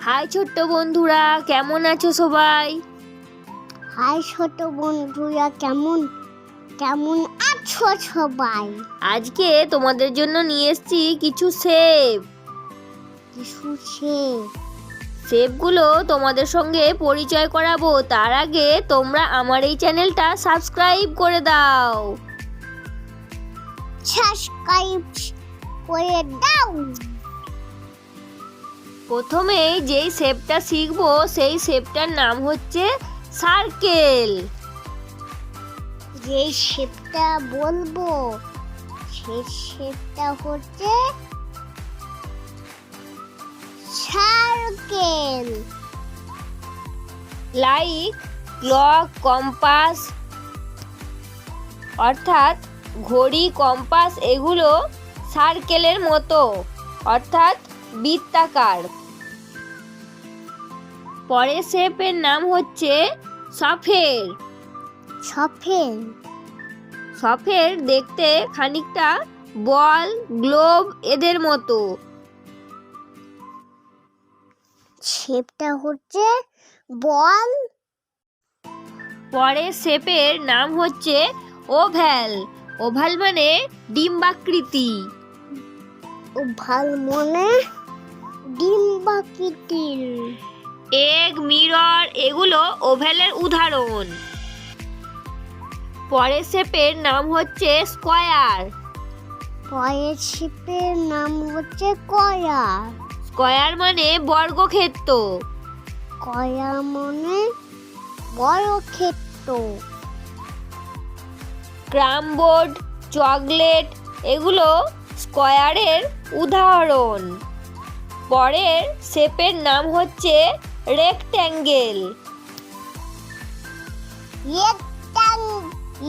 High ছোট্ট বন্ধুরা কেমন আছো সবাই? হাই ছোট বন্ধুরা কেমন কেমন আছো সবাই? আজকে তোমাদের জন্য নিয়ে এসেছি কিছু সেব। কিছু সে সেবগুলো তোমাদের সঙ্গে পরিচয় করাবো। তার আগে তোমরা আমার এই চ্যানেলটা সাবস্ক্রাইব করে দাও। সাবস্ক্রাইব করে দাও। প্রথমে যেই শেপটা শিখব সেই শেপটার নাম হচ্ছে সার্কেল। যেই শেপটা বলব সেই শেপটা হচ্ছে সার্কেল। লাইক ক্লক কম্পাস অর্থাৎ ঘড়ি কম্পাস এগুলো সার্কেলের মতো অর্থাৎ বৃত্তাকার। পরের শেপের নাম হচ্ছে সফের। সফেল সফের দেখতে খানিকটা বল গ্লোব এদের মতো। শেপটা হচ্ছে বল? পরের শেপের নাম হচ্ছে ওভ্যাল ওভাল মানে ডিম্বাকৃতি। ও ভালো মনে ডিম্বাকৃতির। এগ মিরর এগুলো ওভেলের উদাহরণ। পরের শেপের নাম হচ্ছে স্কয়ার। পরের শেপের নাম হচ্ছে কয়া স্কয়ার মানে বর্গক্ষেত্র। কয়া মানে বর্গক্ষেত্র। ক্ষেত্র ক্রামবোর্ড চকলেট এগুলো স্কয়ারের উদাহরণ। পরের শেপের নাম হচ্ছে rectangle rectang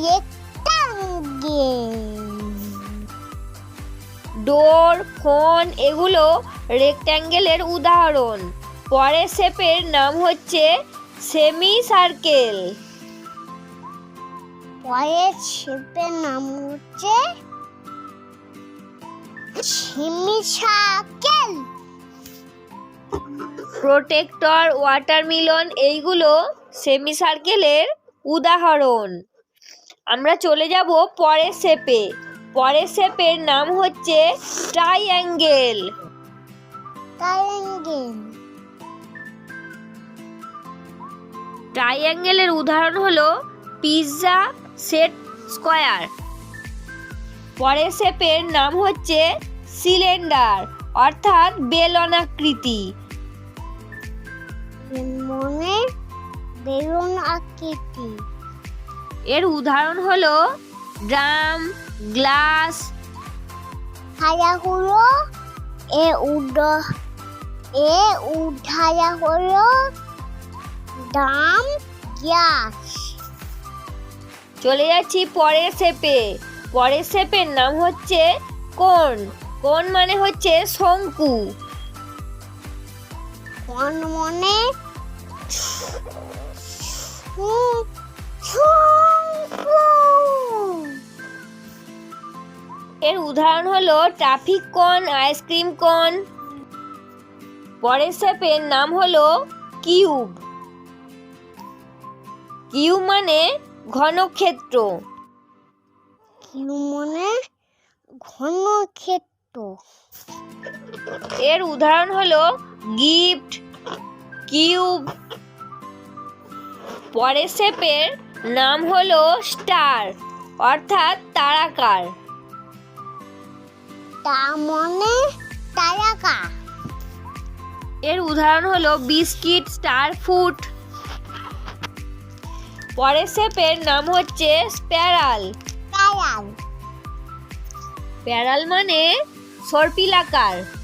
rectangle door phone এগুলো রেক্ট্যাঙ্গেলের উদাহরণ। পরের শেপের নাম হচ্ছে সেমি সার্কেল পরের শেপের নাম হচ্ছে সেমিসার্কেল প্রোটেক্টর ওয়াটারমিলন এইগুলো সেমি সার্কেলের উদাহরণ। আমরা চলে যাব পরের শেপে। পরের শেপের নাম হচ্ছে ট্রাইঅ্যাঙ্গেল ট্রায়াঙ্গেল ট্রাইঅ্যাঙ্গেলের উদাহরণ হলো পিৎজা সেট স্কয়ার পরের শেপের নাম হচ্ছে সিলিন্ডার অর্থাৎ বেলনাকৃতি। মনে বেলুন আকৃতি। এর উদাহরণ হলো ড্রাম গ্লাস। ছায়া হলো এ উড এ উঠায়া হলো দাম গ্যাস চলে যাচ্ছি পরের শেপে পরের শেপের নাম হচ্ছে কোন কোন মানে হচ্ছে শঙ্কু। মনে। এর উদাহরণ হলো ট্রাফিক কোন আইসক্রিম কোন। পরের শেপের নাম হলো কিউব। কিউ মানে ঘনক্ষেত্র। কিউ মনে ঘন ক্ষেত্র এর উদাহরণ হলো গিফট কিউব। পরের শেপের নাম হলো স্টার অর্থাৎ তারাকার। মনে তারাকা। এর উদাহরণ হলো বিস্কিট স্টার ফুড। পরের শেপের নাম হচ্ছে স্প্যারাল। তারাল প্যারাল মানে সর্পিলাকার।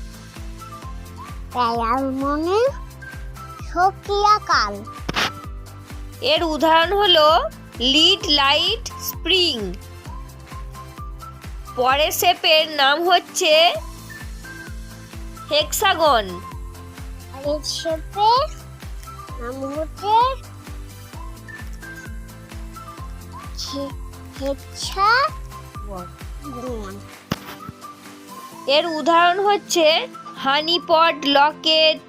সকিয়াকাল এর উদাহরণ হলো লিড লাইট স্প্রিং। পরের শেপের নাম হচ্ছে হেক্সাগন। এর শেপে নাম হচ্ছে হে- এর উদাহরণ হচ্ছে হানিপট লকেট।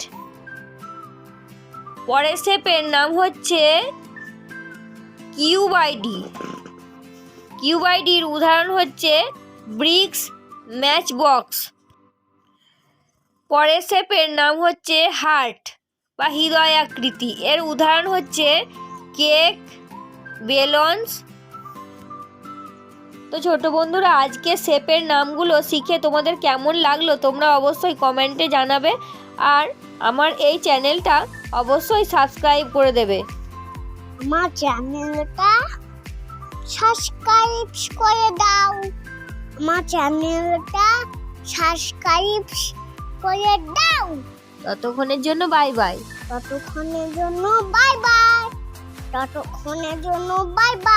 পরের শেপের নাম হচ্ছে কিউবাইডি। কিউবাইডির উদাহরণ হচ্ছে ব্রিক্স ম্যাচ বক্স পরের শেপের নাম হচ্ছে হার্ট বা হৃদয় আকৃতি এর উদাহরণ হচ্ছে কেক, বেলন্স তো ছোট বন্ধুরা আজকে শেপের নামগুলো শিখে তোমাদের কেমন লাগল তোমরা অবশ্যই কমেন্টে জানাবে আর আমার এই চ্যানেলটা অবশ্যই সাবস্ক্রাইব করে দেবে। আমার চ্যানেলটা সাবস্ক্রাইব করে দাও। আমার চ্যানেলটা সাবস্ক্রাইব করে দাও। ততক্ষণের জন্য বাই বাই ততক্ষণের জন্য বাই বাই ততক্ষণের জন্য বাই বাই